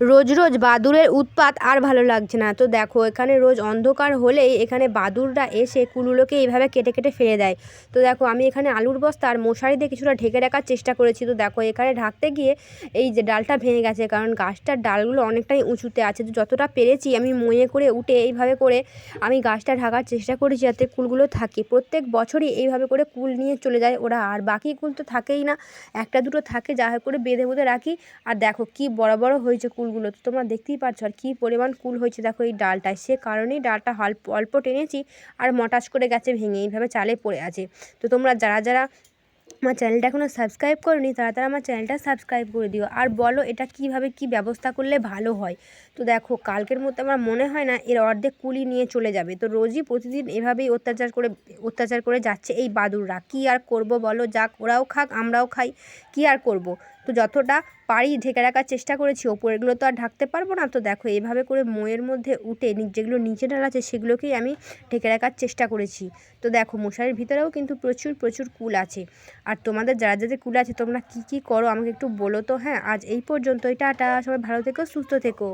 রোজ রোজ বাদুড়ের উৎপাত আর ভালো লাগছে না। তো দেখো, এখানে রোজ অন্ধকার হলেই এখানে বাদুড়রা এসে কুলগুলোকে এইভাবে কেটে কেটে ফেলে দেয়। তো দেখো, আমি এখানে আলুর বস্তা আর মশারি দিয়ে কিছুটা ঢেকে রাখার চেষ্টা করেছি। তো দেখো, এখানে ঢাকতে গিয়ে এই যে ডালটা ভেঙে গেছে, কারণ গাছটার ডালগুলো অনেকটাই উঁচুতে আছে। তো যতটা পেরেছি আমি ময়ে করে উঠে এইভাবে করে আমি গাছটা ঢাকার চেষ্টা করেছি যাতে কুলগুলো থাকে। প্রত্যেক বছরই এইভাবে করে কুল নিয়ে চলে যায় ওরা, আর বাকি কুল তো থাকেই না। একটা দুটো থাকে, যা করে বেঁধে বেঁধে রাখি। আর দেখো, কি বড় বড় হয়েছে কুলগুলো তো তোমরা দেখতেই পাচ্ছ আর কী পরিমাণ কুল হয়েছে। দেখো এই ডালটায়। সে কারণেই ডালটা অল্প অল্প টেনেছি আর মটাস করে গেছে ভেঙে এইভাবে চালে পড়ে আছে। তো তোমরা যারা যারা আমার চ্যানেলটা এখনও সাবস্ক্রাইব করনি, তারা তারা আমার চ্যানেলটা সাবস্ক্রাইব করে দিও। আর বলো এটা কীভাবে কি ব্যবস্থা করলে ভালো হয়? তো দেখো, কালকের মধ্যে আমার মনে হয় না এর অর্ধেক কুলি নিয়ে চলে যাবে। তো রোজই প্রতিদিন এভাবেই অত্যাচার করে অত্যাচার করে যাচ্ছে এই বাদুররা কী আর করব বলো? যাক, ওরাও খাক, আমরাও খাই। কী আর করব? তো যতটা পারি ঢেকে রাখার চেষ্টা করেছি, ওপরেগুলো তো আর ঢাকতে পারব না। তো দেখো, এভাবে করে মোয়ের মধ্যে উঠে যেগুলো নিচে ঢাল আছে সেগুলোকেই আমি ঢেকে রাখার চেষ্টা করেছি। তো দেখো, মশারির ভিতরেও কিন্তু প্রচুর প্রচুর কুল আছে। আর তোমাদের যারা, যাদের কুল আছে, তোমরা কি কি করো আমাকে একটু বলো তো। হ্যাঁ আজ এই পর্যন্তই। টাটা, সবাই ভালো থেকো, সুস্থ থেকো।